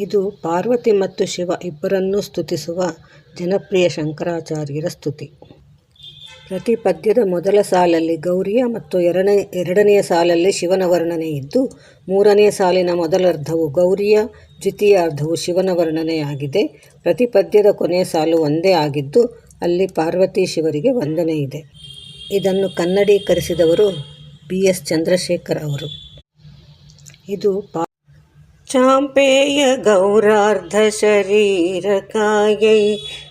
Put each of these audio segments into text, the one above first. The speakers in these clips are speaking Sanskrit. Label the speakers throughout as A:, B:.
A: ಇದು ಪಾರ್ವತಿ ಮತ್ತು ಶಿವ ಇಬ್ಬರನ್ನೂ ಸ್ತುತಿಸುವ ಜನಪ್ರಿಯ ಶಂಕರಾಚಾರ್ಯರ ಸ್ತುತಿ. ಪ್ರತಿ ಪದ್ಯದ ಮೊದಲ ಸಾಲಲ್ಲಿ ಗೌರಿಯ ಮತ್ತು ಎರಡನೇ ಎರಡನೆಯ ಸಾಲಲ್ಲಿ ಶಿವನ ವರ್ಣನೆ ಇದ್ದು, ಮೂರನೆಯ ಸಾಲಿನ ಮೊದಲರ್ಧವು ಗೌರಿಯ, ದ್ವಿತೀಯಾರ್ಧವು ಶಿವನ ವರ್ಣನೆಯಾಗಿದೆ. ಪ್ರತಿ ಪದ್ಯದ ಕೊನೆಯ ಸಾಲು ಒಂದೇ ಆಗಿದ್ದು, ಅಲ್ಲಿ ಪಾರ್ವತಿ ಶಿವರಿಗೆ ವಂದನೆ ಇದೆ. ಇದನ್ನು ಕನ್ನಡೀಕರಿಸಿದವರು ಬಿ. ಎಸ್. ಚಂದ್ರಶೇಖರ್ ಅವರು. ಇದು ಚಾಂಪೇಯ चाम्पेय गौरार्धशरीरकायै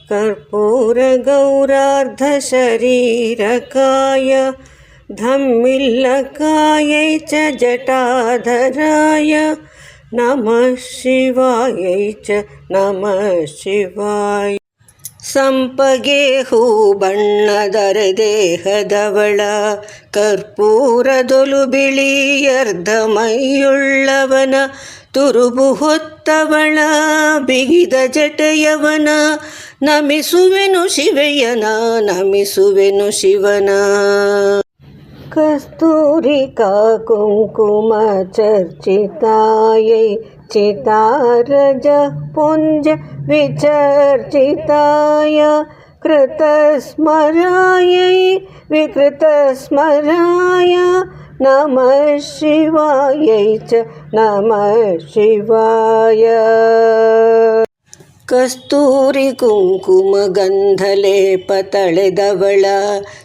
A: कर्पूरगौरार्धशरीरकाय धम्मिल्लकायै च जटाधराय नमः शिवाय च नमः शिवाय। ಸಂಪಗೆ ಹೂ ಬಣ್ಣದರೆದೇಹದವಳ ಕರ್ಪೂರದೊಲು ಬಿಳಿಯರ್ಧ ಮೈಯುಳ್ಳವನ ತುರುಬು ಹೊತ್ತವಳ ಬಿಗಿದ ಜಟಯವನ ನಮಿಸುವೆನು ಶಿವೆಯನ ನಮಿಸುವೆನು ಶಿವನ. कस्तूरिकाकुङ्कुमचर्चितायै चितारज पुञ्ज विचर्चिताय कृतस्मरायै विकृतस्मराय नमः शिवायै च नमः शिवाय। ಕಸ್ತೂರಿ ಕುಂಕುಮ ಗಂಧಲೇಪ ತಳೆದವಳ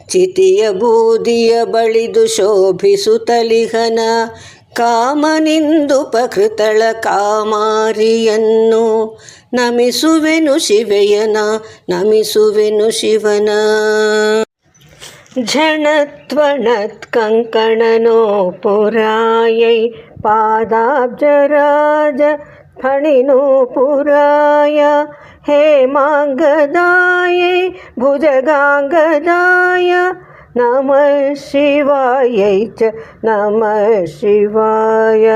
A: ಚಿತಿಯ ಬೂದಿಯ ಬಳಿದು ಶೋಭಿಸುತ್ತಲಿಹನ ಕಾಮನಿಂದುಪಕೃತಳ ಕಾಮಾರಿಯನ್ನು ನಮಿಸುವೆನು ಶಿವೆಯನ ನಮಿಸುವೆನು ಶಿವನ झणत्वणत्कङ्कणनो पुरायै पादाब्जराज फणिनूपुराय हे माङ्गदायै भुजगाङ्गदाय नमः शिवायै च नमः शिवाय।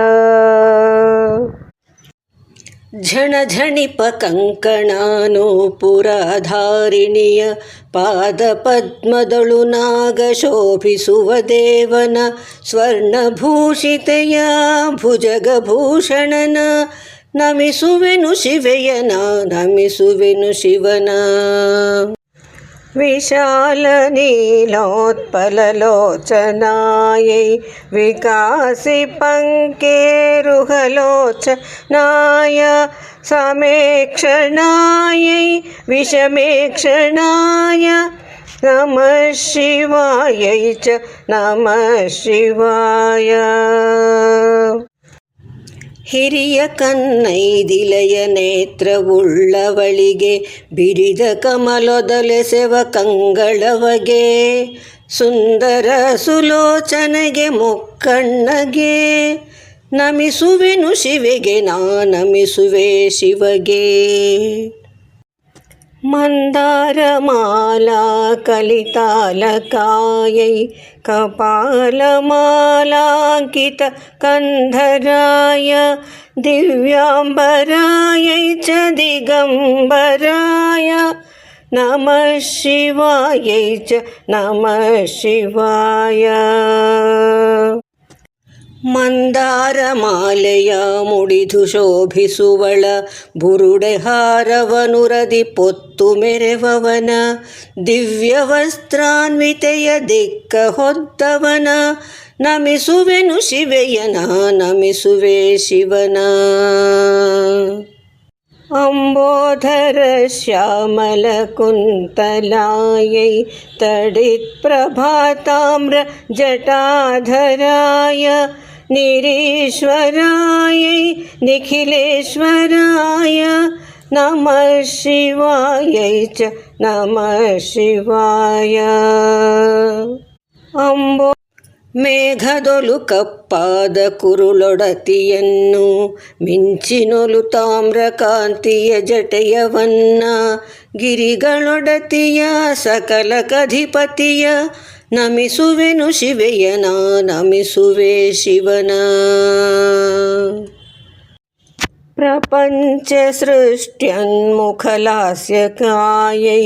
A: झणझणिपकङ्कणानूपुराधारिणीय नुपुराधारिणीय पादपद्मदळुनागशोऽपि स्वर्णभूषितया भुजगभूषणन ನಮಿಸುವೆನು ಶಿವೆಯನ ನಮಿಸುವೆನು ಶಿವನ विशालनीलोत्पललोचनायै विकासिपङ्केरुहलोचनाय समेक्षणायै विषमेक्षणाय नमः शिवायै च नमः शिवाय ಹಿರಿಯ ಕನ್ನೈದಿಲೆಯ ನೇತ್ರವುಳ್ಳವಳಿಗೆ ಬಿರಿದ ಕಮಲೊದಲೆಸೆವ ಕಂಗಳವಗೆ ಸುಂದರ ಸುಲೋಚನೆಗೆ ಮುಕ್ಕಣ್ಣಗೆ ನಮಿಸುವೆನು ಶಿವೆಗೆ ನಾ ನಮಿಸುವೆ ಶಿವಗೆ. मन्दारमाला कलितालकायै कपालमालाङ्कितकन्धराय दिव्याम्बरायै च दिगम्बराय नमः शिवायै च नमः शिवाय ಮಂದಾರಮಾಲೆಯ ಮುಡಿದು ಶೋಭಿಸುವಳ ಬುರುಡೆ ಹಾರವನುರದಿ ಪೊತ್ತು ಮೆರೆವವನ ದಿವ್ಯ ವಸ್ತ್ರಾನ್ವಿತೆಯ ದಿಕ್ಕ ಹೊದ್ದವನ ನಮಿಸುವೆನು ಶಿವೆಯನ ನಮಿಸುವೆ ಶಿವನ अम्बोधर श्यामलकुन्तलायै तडित्प्रभाताम्र जटाधराय निरीश्वरायै निखिलेश्वराय नमः शिवायै च नमः शिवाय अम्बो ಮೇಘದೊಲು ಕಪ್ಪಾದ ಕುರುಳೊಡತಿಯನ್ನು ಮಿಂಚಿನೊಲು ತಾಮ್ರಕಾಂತಿಯ ಜಟಯವನ್ನ ಗಿರಿಗಳೊಡತಿಯ ಸಕಲ ಕಧಿಪತಿಯ ನಮಿಸುವೆನು ಶಿವೆಯನ ನಮಿಸುವೆ ಶಿವನ प्रपञ्चसृष्ट्यन्मुखलास्यकायै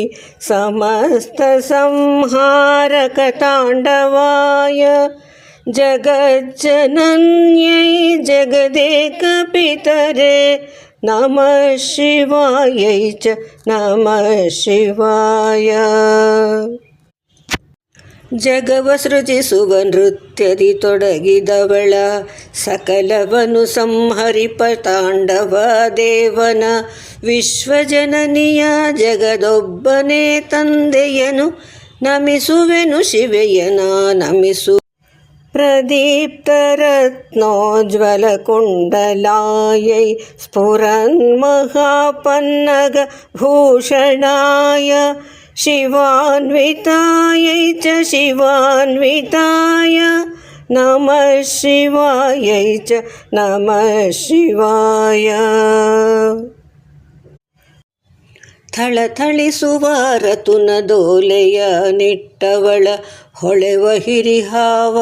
A: समस्तसंहारकताण्डवाय जगज्जनन्यै जगदेकपितरे नमः शिवायै च नमः ಶಿವಾಯ ಜಗವ ಸೃಜಿಸುವ ನೃತ್ಯದಿ ತೊಡಗಿದವಳ ಸಕಲವನು ಸಂಹರಿಪ ತಾಂಡವ ದೇವನ ವಿಶ್ವಜನನಿಯ ಜಗದೊಬ್ಬನೇ ತಂದೆಯನು ನಮಿಸುವೆನು ಶಿವೆಯನ ನಮಿಸು प्रदीप्तरत्नोज्ज्वलकुण्डलायै स्फुरन्महापन्नगभूषणाय शिवान्वितायै च शिवान्विताय नमः शिवायै च नमः ಶಿವಾಯ ಥಳಥಳಿಸುವ ರತುನದೋಲೆಯ ನಿಟ್ಟವಳ ಹೊಳೆವ ಹಿರಿಹಾವ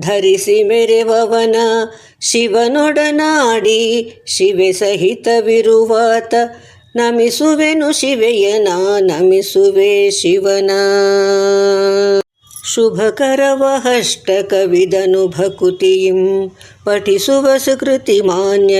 A: ಧರಿಸಿ ಮೆರೆವವನ ಶಿವನೊಡನಾಡಿ ಶಿವೆ ಸಹಿತವಿರುವಾತ ನಮಿಸುವೆನು ಶಿವೆಯನ ನಮಿಸುವೆ ಶಿವನ ಶುಭಕರವ ಹಷ್ಟಕವಿದನು ಭಕುತಿಯಿಂ ಪಠಿಸುವ ಸುಕೃತಿ ಮಾನ್ಯ